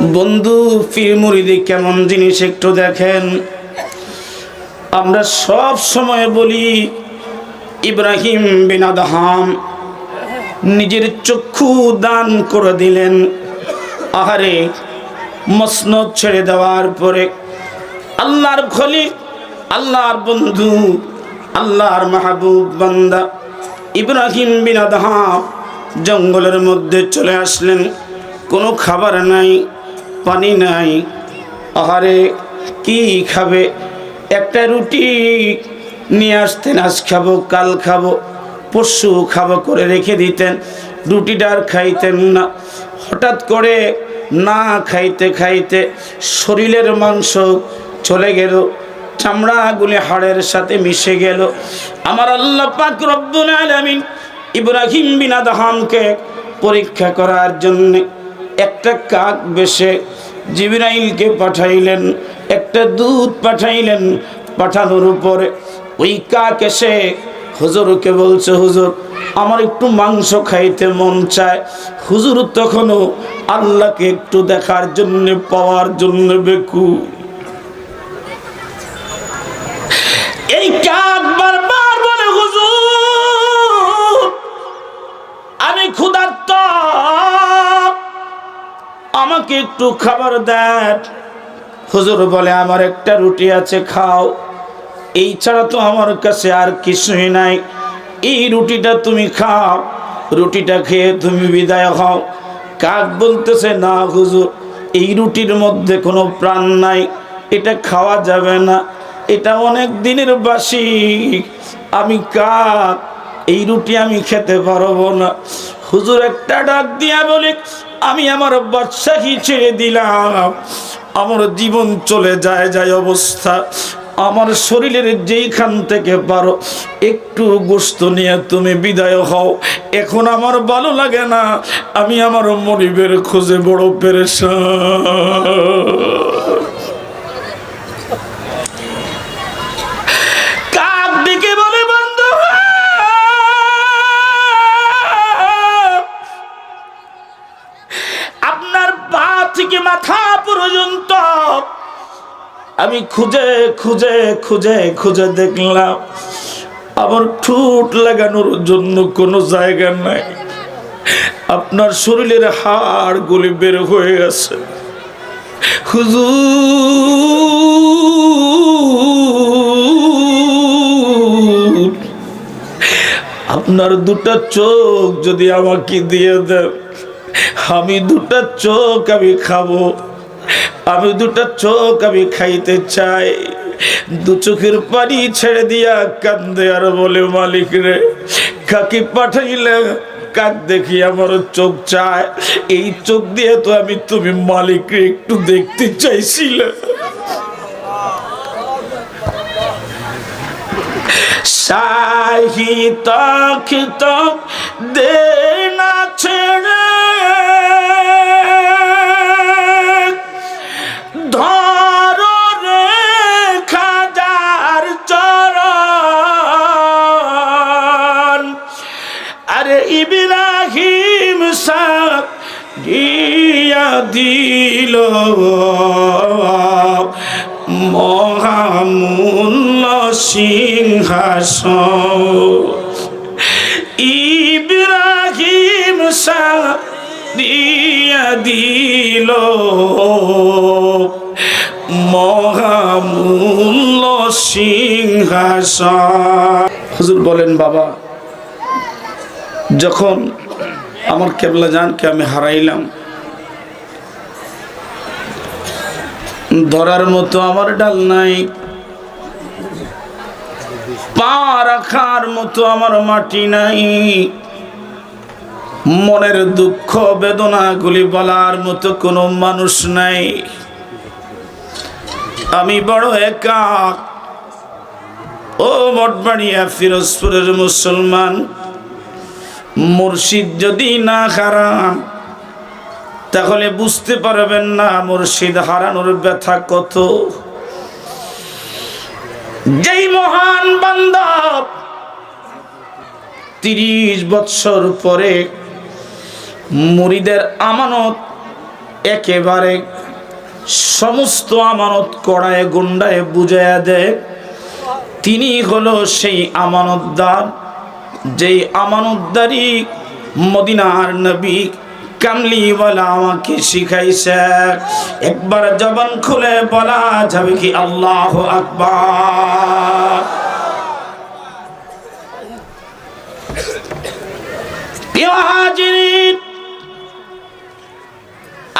বন্ধু, পীর কেমন জিনিস একটু দেখেন। আমরা সব সময় বলি, ইব্রাহিম বিন আদহাম, নিজের চক্ষু দান করে দিলেন। আহারে, মসনদ ছেড়ে দেওয়ার পরে আল্লাহর খলি আল্লাহর বন্ধু, আল্লাহর মাহবুব বান্দা ইব্রাহিম বিন আদহাম জঙ্গলের মধ্যে চলে আসলেন। কোনো খাবার নাই। পানি নাই। আহারে, কি খাবে? একটা রুটি নিয়ে আসতেন আজ খাব, কাল খাব, পরশু খাব করে রেখে দিতেন। রুটিটা আর খাইতেন না। হঠাৎ করে না খাইতে খাইতে শরীরের মাংস চলে গেল। চামড়াগুলি হাড়ের সাথে মিশে গেল। আমার আল্লাহ পাক রব্বুল আলামিন ইব্রাহিম বিন আদহামকে পরীক্ষা করার জন্যে একটা কাক বেশে জিবরাইলকে পাঠাইলেন, একটা দুধ পাঠাইলেন, পাঠানোর উপরে ওই কাক এসে হুজুরকে বলছে, হুজুর, আমার একটু মাংস খাইতে মন চায়। হুজুর তখনও আল্লাহকে একটু দেখার জন্য, পাওয়ার জন্য বেকু আমাকে একটু খাবার দেন। হুজুর বলে, আমার একটা রুটি আছে, খাও। এই ছাড়া তো আমার কাছে আর কিছুই নাই। এই রুটিটা তুমি খাও। রুটিটা খেয়ে তুমি বিদায় হও। কাক বলতেছে, না হুজুর, এই রুটির মধ্যে কোনো প্রাণ নাই। এটা খাওয়া যাবে না। এটা অনেক দিনের বাসি। আমি কাক, এই রুটি আমি খেতে পারব না। হুজুর একটা ডাক দিয়া বলি, আমি আমার বাচ্চাকে ছেড়ে দিলাম। আমার জীবন চলে যায় যায় অবস্থা। আমার শরীরের যেইখান থেকে পারো, একটু গোস্ত নিয়ে তুমি বিদায় হও। এখন আমার ভালো লাগে না। আমি আমার মরিবের খোঁজে বড় পেরেশান। আমি খুঁজে খুঁজে খুঁজে খুঁজে দেখলাম আমার ঠুট লাগানোর জন্য কোনো জায়গা নাই। আপনার শরীরের হাড় গুলি বের হয়ে গেছে। হুজুর, আপনার দুটা চোখ যদি আমাকে দিয়ে দেন, আমি দুটা চোখ আমি খাব। আমি দুটা চোখ আমি খাইতে চাই। দু চোখের পানি ছেড়ে দিয়া কান্দে আর বলে, মালিক রে, কাকি পাঠাইলে? কাক দেখি আমার চোখ চায়। এই চোখ দিয়ে তো আমি তুমি মালিককে একটু দেখতে চাইছিলাম সাহিত দিল মহামূল্য সিংহাসন। ইব্রাহিম দিয়া দিল। মহামূল্য সিংহাসন। হুজুর বলেন, বাবা, যখন আমার কেবলা জানকে আমি হারাইলাম ধরার মতো আমার ডাল নাই। পা রাখার মতো আমার মাটি নাই। মনের দুঃখ বেদনাগুলি বলার মতো কোনো মানুষ নাই। আমি বড় একা। ও মঠবাড়িয়া ফিরোজপুরের মুসলমান, মুর্শিদ যদি না হারান তাহলে বুঝতে পারবেন না মুর্শিদ হারানোর ব্যথা কত। যেই মহান বান্ধব তিরিশ বৎসর পরে মুরিদের আমানত একেবারে সমস্ত আমানত কড়ায় গুন্ডায় বুঝাইয়া দেয়। তিনি হলো সেই আমানতদার, যেই আমানতদারি মদিনার নবী কামলিওয়ালা আমাকে শিখাইছে। একবার জবান খুলে বলা যাবে কি আল্লাহ আকবার।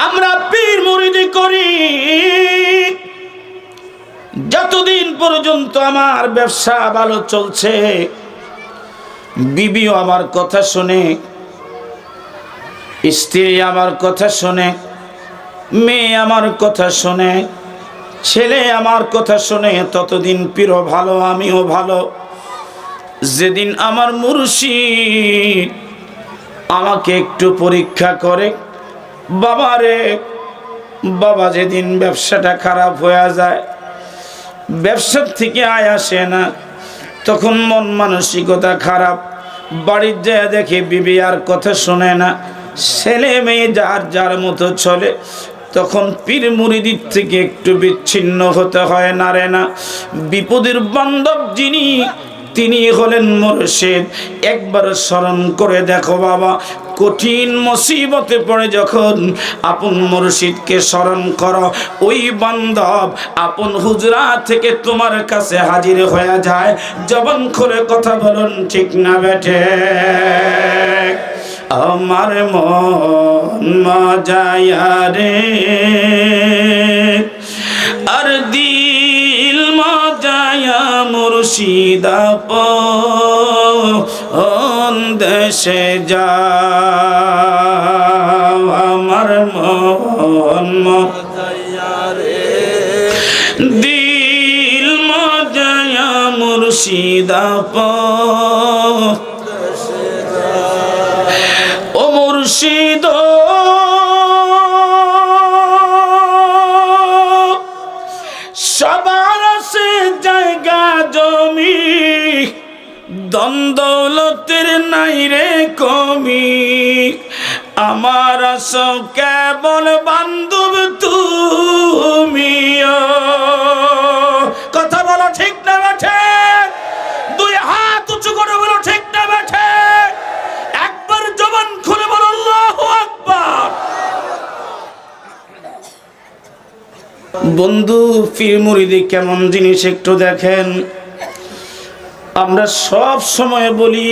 আমরা পীর মুরিদি করি। যতদিন পর্যন্ত আমার ব্যবসা ভালো চলছে, বিবিও আমার কথা শুনে স্ত্রী আমার কথা শোনে, মেয়ে আমার কথা শোনে, ছেলে আমার কথা শোনে, ততদিন পিরো ভালো, আমিও ভালো। যেদিন আমার মুর্শিদ আমাকে একটু পরীক্ষা করে, বাবারে, বাবা যেদিন ব্যবসাটা খারাপ হয়ে যায়, ব্যবসার থেকে আয় আসে না, তখন মন মানসিকতা খারাপ, বাড়ির যায় দেখে বিবি আর কথা শোনে না। ছেলে মেয়ে যার যার মতো চলে, তখন পীর মুরিদির থেকে একটু বিচ্ছিন্ন হতে হয় না রে না। বিপদের বান্ধব যিনি, তিনি হলেন মুর্শিদ। একবার স্মরণ করে দেখো বাবা, কঠিন মুসিবতে পড়ে যখন আপন মুর্শিদকে স্মরণ করো, ওই বান্ধব আপন হুজরা থেকে তোমার কাছে হাজির হয়ে যায়। জবান খুলে কথা বলুন, ঠিক না বেঠে আমার মন মজায়া আর দিল মজায়া মুর্শিদা পন দেশে যা আমার মন মজায়া রে দিল মজায়া মুর্শিদা পন আমার আস কেবল বান্ধব তুমি কথা বলো ঠিক না বেঠে? দুই হাত উঁচু করে বলো ঠিক না বেঠে? একবার জবান খুলে বলো, আল্লাহু আকবার। বন্ধু, পীর মুরিদি কেমন জিনিস একটু দেখেন। আমরা সব সময় বলি,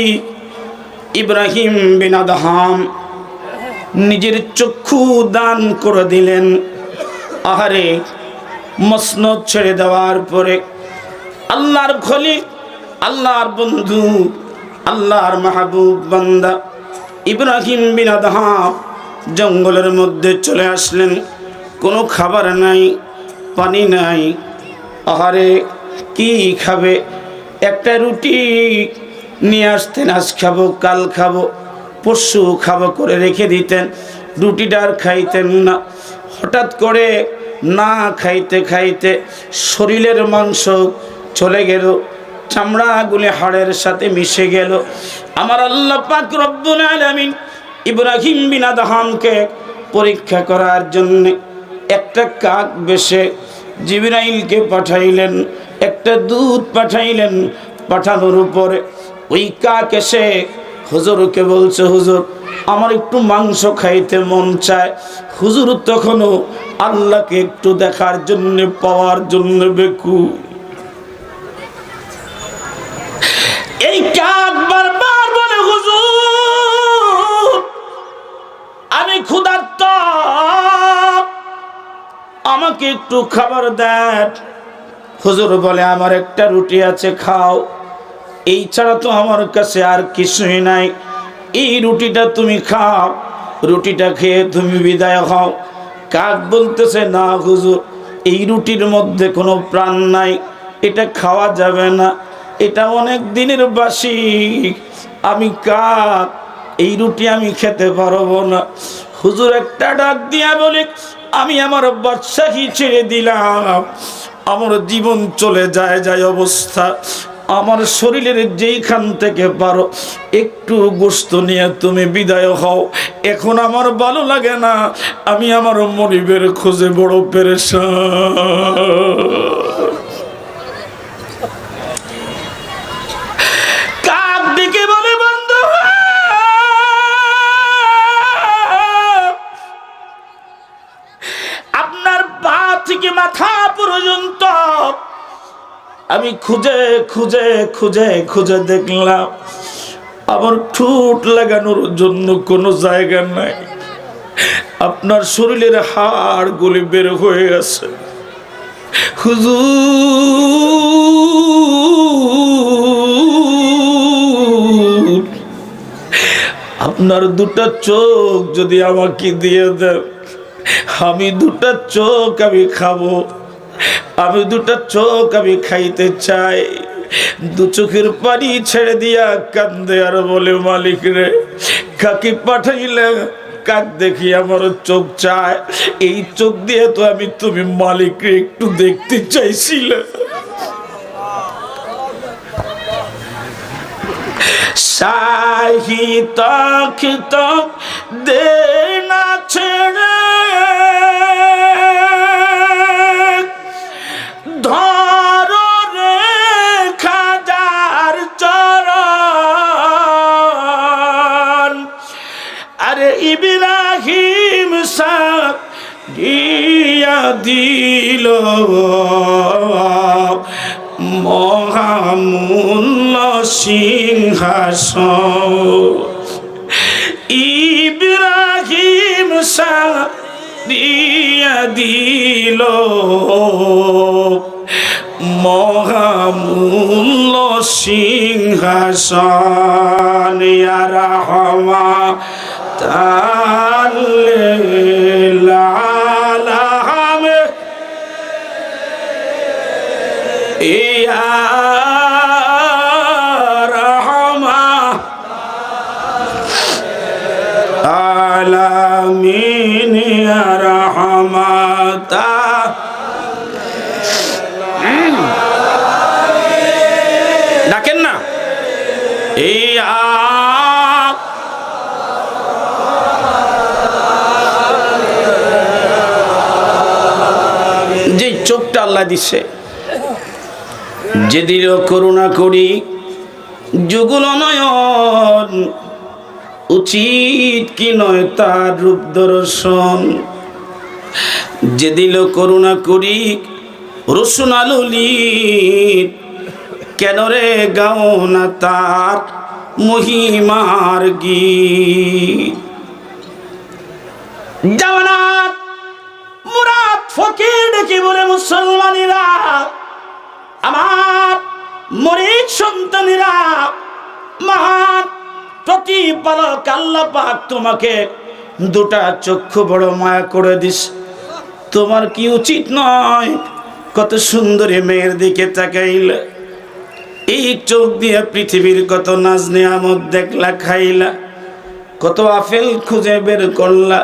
ইব্রাহিম বিন আদহাম নিজের চক্ষু দান করে দিলেন। আহারে, মসনদ ছেড়ে দেওয়ার পরে আল্লাহর খলিক, আল্লাহর বন্ধু, আল্লাহর মাহবুব বান্দা ইব্রাহিম বিন আদহাম জঙ্গলের মধ্যে চলে আসলেন। কোনো খাবার নাই, পানি নাই। আহারে, কি খাবে? একটা রুটি নিয়ে আসতেন, আজ খাব, কাল খাব। পরশু খাব করে রেখে দিতেন রুটিটা আর খাইতেন না। হঠাৎ করে না খাইতে খাইতে শরীরের মাংস চলে গেল, চামড়াগুলি হাড়ের সাথে মিশে গেল। আমার আল্লাহ পাক রব্বুল আলামিন ইব্রাহিম বিন আদহামকে পরীক্ষা করার জন্য একটা কাক বেশে জিবরাইলকে পাঠাইলেন, একটা দুধ পাঠাইলেন, পাঠানোর উপরে। ওই কাক এসে হুজুরকে বলছে, হুজুর, আমার একটু মাংস খাইতে মন চায়। হুজুর তখনও আল্লাহকে একটু দেখার জন্য, পাওয়ার জন্য বেকু। এই কাক বারবার বলে, হুজুর, আমি ক্ষুধার্ত। আমাকে একটু খাবার দেন। হুজুর বলে, আমার একটা রুটি আছে, খাও। এই ছাড়া তো আমার কাছে আর কিছুই নাই। এই রুটিটা তুমি খাও, রুটিটা খেয়ে তুমি বিদায় হও। কাক বলতেছে, না হুজুর, এই রুটির মধ্যে কোনো প্রাণ নাই, এটা খাওয়া যাবে না, এটা অনেক দিনের বাসি। আমি কাক, এই রুটি আমি খেতে পারব না। হুজুর একটা ডাক দিয়া বলে, আমি আমার বাচ্চাকে ছেড়ে দিলাম, আমার জীবন চলে যায় যায় অবস্থা। আমার শরীরের যেইখান থেকে পারো, একটু গোস্ত নিয়ে তুমি বিদায় হও। এখন আমার ভালো লাগে না, আমি আমার মরিবের খোঁজে বড় বন্ধু? আপনার থেকে মাথা পর্যন্ত আমি খুঁজে খুঁজে খুঁজে খুঁজে দেখলাম আমার ঠোঁট লাগানোর জন্য কোনো জায়গা নাই। আপনার শরীরের হাড় গুলি বের হয়ে গেছে। হুজুর, আপনার দুটা চোখ যদি আমাকে দিয়ে দেন, আমি দুটা চোখ আমি খাব। আমি দুটা চোখ আমি খাইতে চাই। দু চোখের পানি ছেড়ে দিয়া কান্দে আর বলে, মালিক রে, কাকে পাঠাইলে? কাক দেখি আমার চোখ চায়। এই চোখ দিয়ে তো আমি তুমি মালিককে একটু দেখতে চাইছিলে। সাহিত খিত দে না ছেড়ে দিল। মহামূল্য সিংহাসন। ইব্রাহিম সাহ দিয়া দিল। মহামূল্য সিংহাসন। রহমা তালাম রহমাতা ডাকেন না। এই যে চোখটা আল্লাহ দিছে, যে দিল করুণা করি, যুগল নয়ন, উচিত কি নয় তার রূপ দর্শন। যে দিল করুণা করি, রসুন আলুলির কেন রে গাও না তার মহিমার গীত? জামানাত, মুরাদ ফকির ডেকে বলে মুসলমানেরা? আমার মরিদ সন্তানেরা, মহান প্রতিপালক আল্লাহ পাক তোমাকে দুটা চক্ষু বড় মায়া করে দিস। তোমার কি উচিত নয়? কত সুন্দরী মেয়ের দিকে তাকাইলে, এই চোখ দিয়ে পৃথিবীর কত নাজ নিয়ামত দেখলা, খাইলা, কত আপেল খুঁজে বের করলা,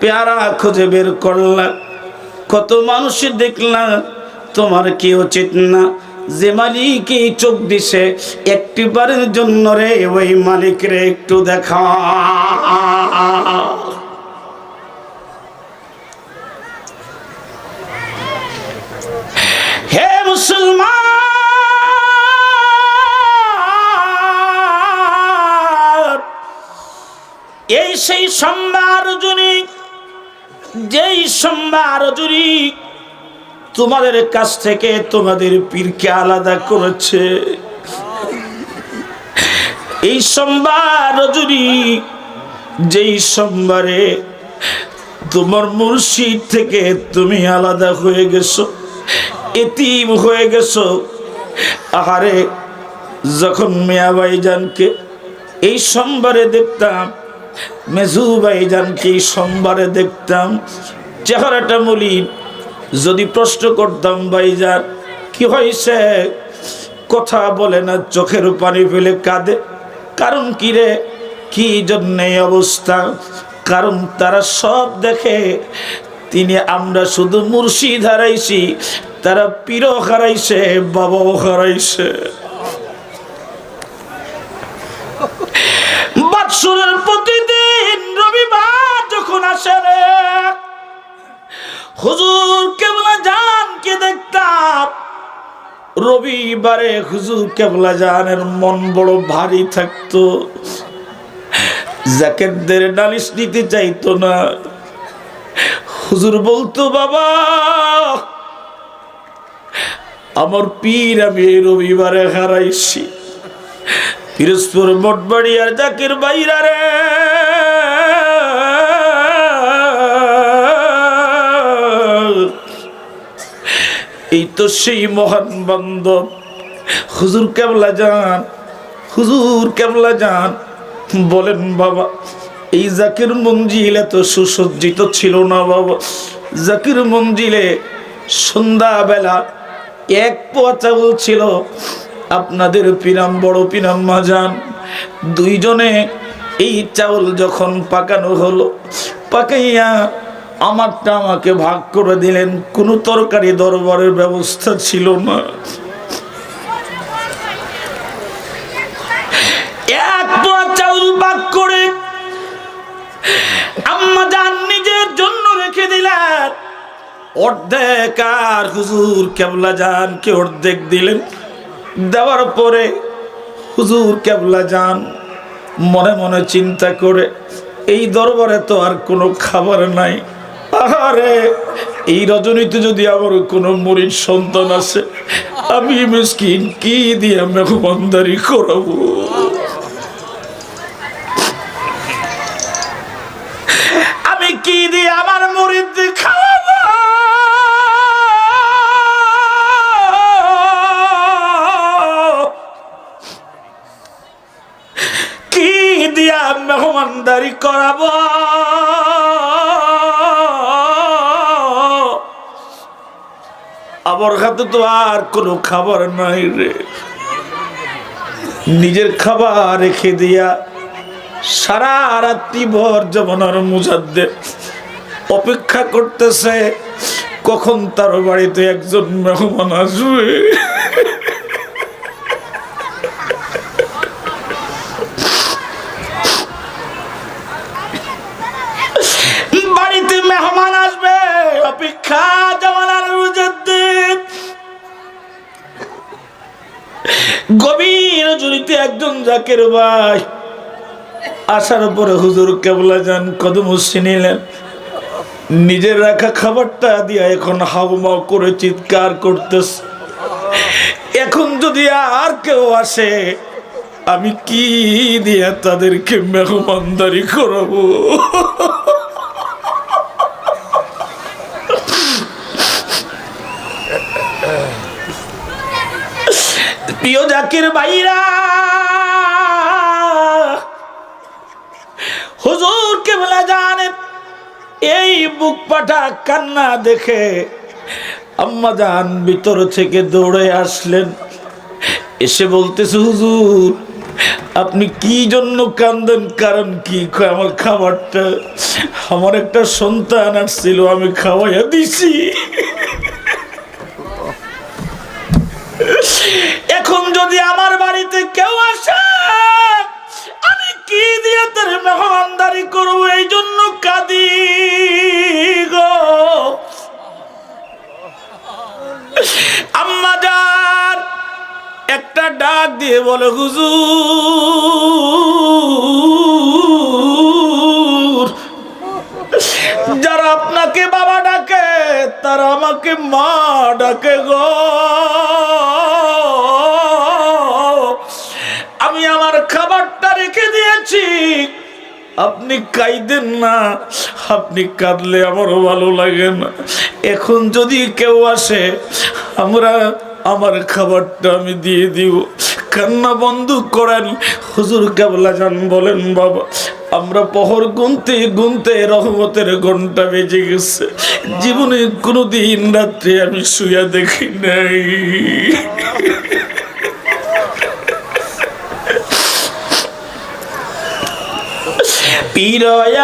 পেয়ারা খুঁজে বের করলা, কত মানুষ দেখলা, তোমার কি উচিত না? যে মালিক এই চোখ দিছে, একটিবারের জন্য রে ওই মালিক রে একটু দেখা হে মুসলমান। এই সেই সোমবার রজনী যেই সোমবার রজনী তোমাদের কাছ থেকে তোমাদের পীরকে আলাদা করেছে, এই সোমবার রজনী যেই সোমবারে তোমার মুর্শিদ থেকে তুমি আলাদা হয়ে গেছো এতিম হয়ে গেছো। আহারে, যখন মিয়া ভাইজানকে এই সোমবারে দেখতাম মেজু ভাইজানকে এই সোমবারে দেখতাম, চেহারাটা মলিন। যদি প্রশ্ন করতাম, ভাইজান, কি হয়েছে? কথা বলে না, চোখের পানি ফেলে কাঁদে। কারণ কি রে? কি জন্যে অবস্থা? কারণ তারা সব দেখে, তিনি আমরা শুধু মুর্শিদ হারাইছি তারা পীরও হারাইছে, বাবাও হারাইছে। বাৎসরের প্রতিদিন রবিবার যখন আসে রে, হুজুর কেবলা জান কে দেখতাম। রবিবারে হুজুর কেবলা জানের মন বড় ভারী থাকতো। জাকেতদের নালিশ নিতে চাইতো না। হুজুর বলতো, বাবা আমার পীর আমি এই রবিবারে হারাইছি। পিরোজপুর মঠবাড়ি আর জাকির বাইরা রে। এই তো সেই মহান বান্ধব হুজুর কেবলা যান হুজুর কেবলা যান বলেন বাবা, এই জাকির মঞ্জিল এত সুসজ্জিত ছিল না বাবা। জাকির মঞ্জিলে সন্ধ্যাবেলা এক পোয়া চাউল ছিল। আপনাদের পিরাম, বড় পিরাম মাজান দুইজনে এই চাউল যখন পাকানো হলো, পাকাইয়া আমারটা আমাকে ভাগ করে দিলেন। কোনো তরকারি দরবারের ব্যবস্থা ছিল না। অর্ধেক আর হুজুর কেবলা জানকে অর্ধেক দিলেন। দেওয়ার পরে হুজুর কেবলা যান মনে মনে চিন্তা করে, এই দরবারে তো আর কোনো খাবার নাই। আহারে, এই রজনীতে যদি আমার কোনো মরির সন্তান আছে আমি মিসকিন কি দিয়ে মেহমানদারি করাবো? করাবো। আমার হাতে তো আর কোনো খাবার নাই রে। নিজের খাবার রেখে দিয়া সারা রাত্রি ভর যেমন আর মুজাদ্দে অপেক্ষা করতেছে, কখন তার বাড়িতে একজন মেহমান আসবে বাড়িতে মেহমান আসবে অপেক্ষা যেমন আর মুজাদ্দিদ গভীর জড়িতে একজন জাকের ভাই আসার পরে হুজুর কেবলা যান, কদম নিলেন। নিজের রাখা খাবারটা দিয়া এখন হাউমাউ করে চিৎকার করতেছে। এখন যদি আর কেউ আসে, আমি কি দিয়া তাদেরকে মেহমানদারি করাবো? প্রিয় জাকির ভাইরা, হুজুর কেবলা জানেন, এই বুক পাটা কান্না দেখে আম্মা জান ভিতর থেকে দৌড়ে আসলেন। এসে বলতেছে, হুজুর, আপনি কি জন্য কান্দেন? কারণ কি? আমার খাবারটা, আমার একটা সন্তান আসছিল, আমি খাওয়াইয়া দিছি। এখন যদি আমার বাড়িতে কেউ আসে, আমি কি দিয়ে তার মেহমানদারি করব? এই জন্য কাঁদি গো। আম্মা একটা ডাক দিয়ে বলে, হুজুর, যারা আপনাকে বাবা ডাকে, তারা আমাকে মা ডাকে গো। দিয়েছি আপনি কাইদেন না, আপনি কাঁদলে আমারও ভালো লাগে না। এখন যদি কেউ আসে, আমরা আমার খাবারটা আমি দিয়ে দিব। কান্না বন্ধ করেন। হুজুর কেবলা যান বলেন, বাবা, আমরা পহর গুনতে গুনতে রহমতের ঘণ্টা বেজে গেছে। জীবনে কোনো দিন রাত্রে আমি শুয়া দেখি নাই। পীরয়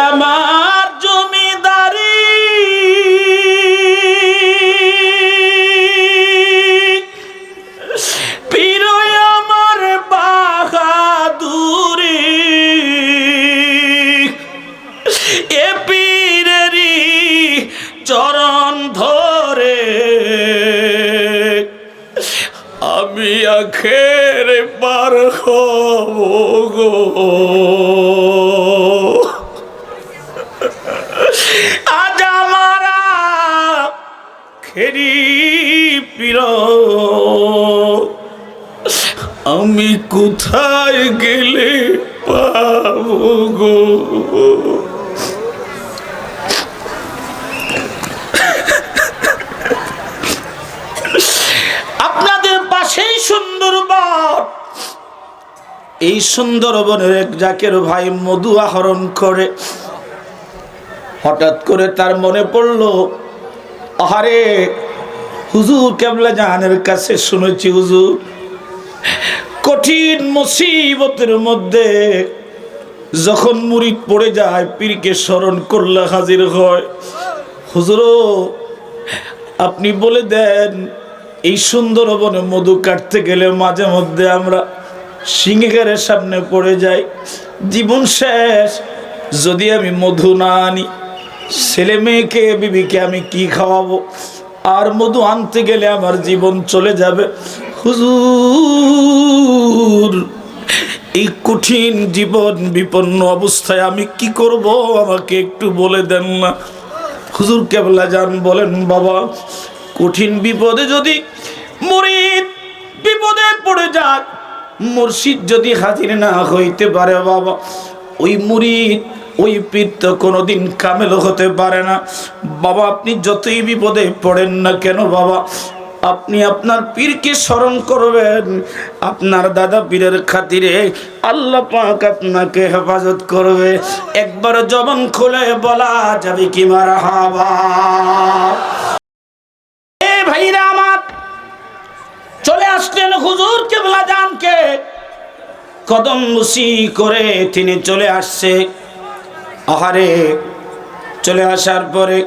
আপনাদের পাশেই সুন্দরবন এই সুন্দরবনের এক জাকের ভাই মধু আহরণ করে। হঠাৎ করে তার মনে পড়ল, আহারে, হুজুর কেবলা জাহানের কাছে শুনেছি হুজুর। কঠিন মুসিবতের মধ্যে যখন মুড়ি পড়ে যায়, পীরকে স্মরণ করলে হাজির হয়। হুজুরও আপনি বলে দেন, এই সুন্দরবনে মধু কাটতে গেলে মাঝে মধ্যে আমরা সিংহের সামনে পড়ে যাই। জীবন শেষ, যদি আমি মধু না আনি, ছেলে মেয়েকে, বিবিকে আমি কি খাওয়াবো? আর মধু আনতে গেলে আমার জীবন চলে যাবে। হুজুর এই কঠিন জীবন বিপন্ন অবস্থায় আমি কি করব? আমাকে একটু বলে দেন না। হুজুর কেবলা যান, বলেন, বাবা, কঠিন বিপদে যদি মুরিদ বিপদে পড়ে যাক, মুর্শিদ যদি হাজির না হইতে পারে বাবা, ওই মুরিদ, ওই পীর তো কোনোদিন কামেল হতে পারে না। বাবা, আপনি যতই বিপদে পড়েন না কেন বাবা আপনি আপনার পীরকে স্মরণ করবেন। আপনার দাদা পীরের খাতিরে আল্লাহ পাক আপনাকে হেফাজত করবে। একবার জবান খুলে বলা যাবে কি মারা হাবা এ ভাইরা আমার, চলে আসলেন হুজুর কেবলা জানকে। কদম মুসি করে তিনি চলে আসছে। আহারে, চলে আসার পরে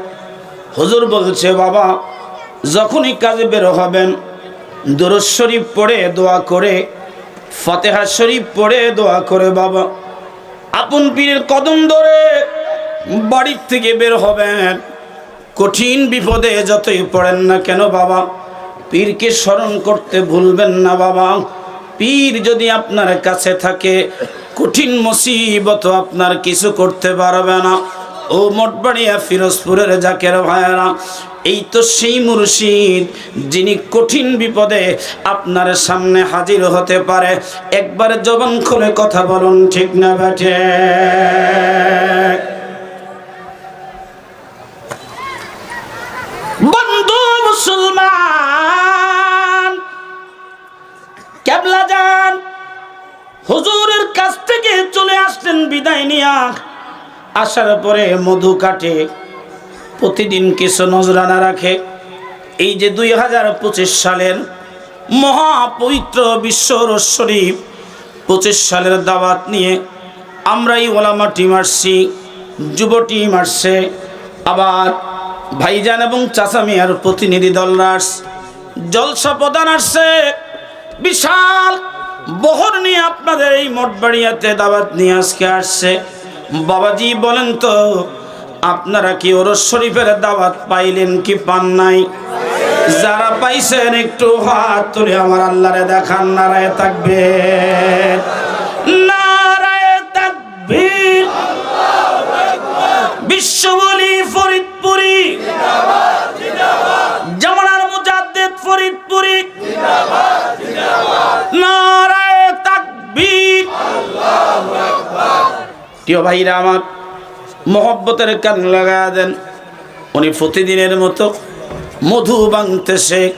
হুজুর বলছে, বাবা যখনই কাজে বের হবেন, দুরুদ শরীফ পড়ে দোয়া করে, ফতেহা শরীফ পড়ে দোয়া করে, বাবা, আপন পীরের কদম ধরে বাড়ির থেকে বের হবেন। কঠিন বিপদে যতই পড়েন না কেন, বাবা, পীরকে স্মরণ করতে ভুলবেন না, বাবা। পীর যদি আপনার কাছে থাকে, কঠিন মুসিবত আপনার কিছু করতে পারবে না। ও মোটবাড়িয়া ফিরোজপুরের জাকের ভাইয়েরা এই তো সেই মুর্শিদ যিনি কঠিন বিপদে আপনার সামনে হাজির হতে পারে। একবার জবান খুলে কথা বলুন, ঠিক না বেঠে বন্ধু মুসলমান কেবলা যান, হুজুরের কাছ থেকে চলে আসলেন বিদায় নিয়া। আসার পরে মধু কাটে প্রতিদিন কিছু নজরানা রাখে। এই যে দুই হাজার পঁচিশ সালের মহাপবিত্র বিশ্ব শরীফ, পঁচিশ সালের দাওয়াত নিয়ে আমরা এই ওলামা টিম আসছি, যুব টিম আসছে, আবার ভাইজান এবং চাচামিয়ার প্রতিনিধি দলরা আসছে, জলসা প্রদান আসছে। বিশাল বহর নিয়ে আপনাদের এই মঠবাড়িয়াতে দাওয়াত নিয়ে আজকে আসছে। বাবাজি বলেন তো আপনারা কি ওরস শরীফের দাওয়াত পাইলেন কি পান নাই? যারা পাইছেন একটু হাত তুলে আমার আল্লাহরে দেখান, নারায় থাকবে নারায় নারায় ভাইরা আমার মহব্বতের কান লাগা দেন। উনি প্রতিদিনের মতো মধু ভাঙতেছে।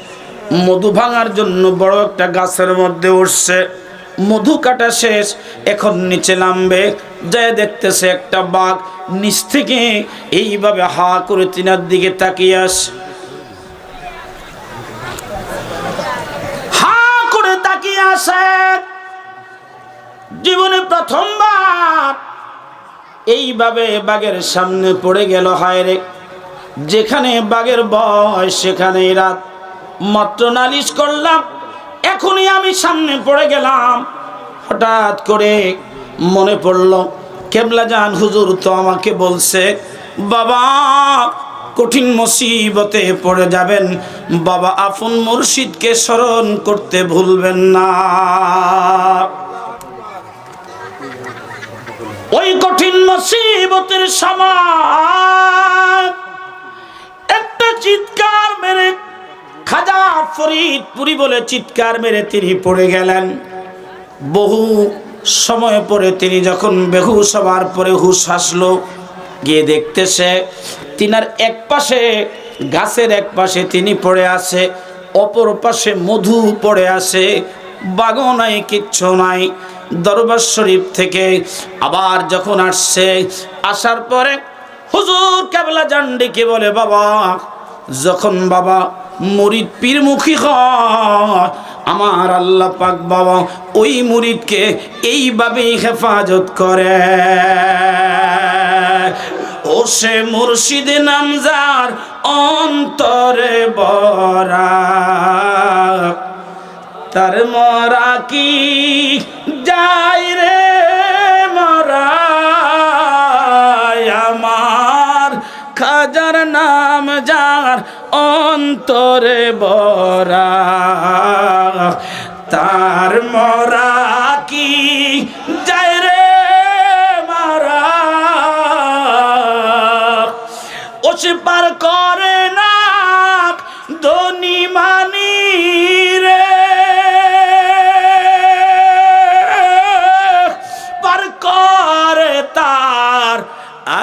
মধু ভাঙার জন্য বড় একটা গাছের মধ্যে উঠছে। মধু কাটা শেষ, এখন নিচে নামবে। যায় দেখতেছে একটা বাঘ নিচ থেকে এইভাবে হা করে তিনার দিকে তাকিয়ে আসে। হা করে তাকিয়ে আসে। জীবনে প্রথমবার এইভাবে বাঘের সামনে পড়ে গেল, হায় রে। যেখানে বাঘের বয়, সেখানেই রাত। মাত্র নালিশ করলাম, এখনই আমি সামনে পড়ে গেলাম। হঠাৎ করে মনে পড়ল, কেবলা জান হুজুর তো আমাকে বলছে, বাবা, কঠিন মুসিবতে পড়ে যাবেন। বাবা আফুন মুর্শিদকে স্মরণ করতে ভুলবেন না। ওই কঠিন মুসিবতের সময় একটা চিৎকার মেরে খাজা ফরিদপুরি বলে চিৎকার মেরে তিনি পড়ে গেলেন। বহু সময় পরে তিনি যখন বেহু সবার পরে হুশ আসলো গিয়ে দেখতেছে তিনার এক পাশে, গাছের এক পাশে তিনি পড়ে আছে, অপর পাশে মধু পড়ে আছে, বাগও নাই, কিচ্ছু নাই। দরবার শরীফ থেকে আবার যখন আসছে, আসার পরে হুজুর কেবলা জান্ডিকে বলে, বাবা, যখন বাবা মুরিদ পীরমুখী হয়, আমার আল্লাহ পাক বাবা ওই মুরিদকে এইভাবেই হেফাজত করে। ও সে মুর্শিদ নামজার অন্তরে বরা তার মরা কি যাই রে মরা? আমার খাজার নাম যার অন্তরে বরা। তার মরা কি যায় রে মারা? ওসে পার করে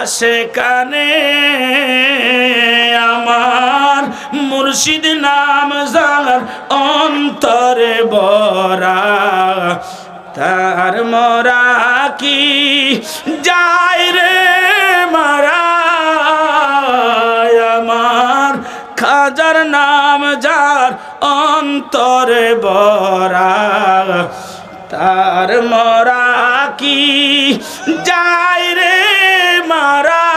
আসে কানে আমার মুর্শিদ নাম যার অন্তরে বরা তার মরা কি যায় রে মারা? আমার খাজার নাম যার অন্তরে বরা তার মরা কি যায় রে মারা